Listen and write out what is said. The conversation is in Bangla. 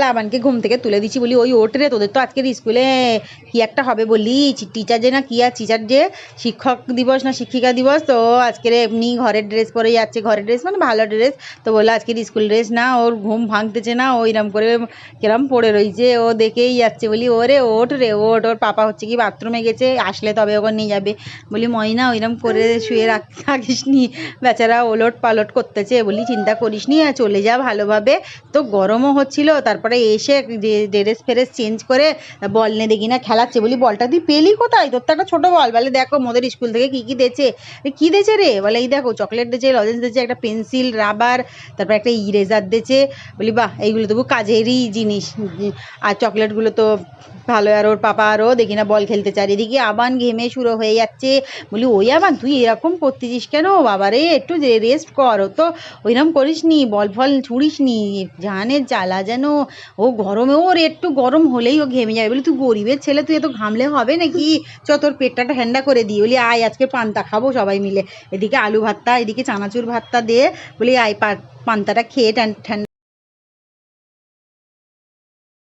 সকালবেলা আবানকে ঘুম থেকে তুলে দিচ্ছি বলি, ওই ওঠ রে, তোদের তো আজকের স্কুলে কি একটা হবে বলি? টিচার যে না কি আর টিচার যে? শিক্ষক দিবস না শিক্ষিকা দিবস? তো আজকের এমনি ঘরের ড্রেস পরে যাচ্ছে, ঘরের ড্রেস মানে ভালো ড্রেস তো বলল, আজকের স্কুল ড্রেস না, ওর ঘুম ভাঙতেছে না ওইরকম করে কিরম পড়ে রয়েছে ও দেখেই যাচ্ছে। বলি, ওরে ওঠ রে, ওঠ, ওর পাপা হচ্ছে কি বাথরুমে গেছে, আসলে তবে ওকে নিয়ে যাবে। বলি, ময়না ওইরকম করে শুয়ে রাখ, থাকিস নি, বেচারা ওলট পালট করতেছে। বলি, চিন্তা করিস নি চলে যা ভালোভাবে। তো গরমও হচ্ছিল, তারপরে এসে যে ড্রেস ফেরেস চেঞ্জ করে বল নে দেখি না খেলাচ্ছে বলি, বলটা তুই পেলি কোথায়? তোর তো একটা ছোটো বল। বলে, দেখো, মোদের স্কুল থেকে কী কী দিয়েছে? কী দিয়েছে রে? বলে, এই দেখো, চকলেট দিয়েছে, লজেন্স দিয়েছে, একটা পেন্সিল, রাবার, তারপর একটা ইরেজার দিয়েছে। বলি, বাহ, এইগুলো তবু কাজেরই জিনিস। আর চকলেটগুলো তো ভালো, আর ওর পাপা আরও দেখি না বল খেলতে চায়। এদিকে আবান ঘেমে শুরু হয়ে যাচ্ছে। বলি, ওই আবান, তুই এরকম করতেছিস কেন? বাবারে, একটু রেস্ট কর। তো ওইরকম করিস নি বল ফল ছুড়িস নি জানের জ্বালা যেন। ও গরমে ওর একটু গরম হলেই ও ঘেমে যাবে বলি, তুই গরিবের ছেলে, তুই এত ঘামলে হবে নাকি? চ, তোর পেটটা ঠান্ডা করে দিই বলি, আয়, আজকে পান্তা খাব সবাই মিলে। এদিকে আলু ভাতটা, এদিকে চানাচুর ভাতটা দে। বলি, আয়, পা- পান্তাটা খেয়ে ঠান্ডা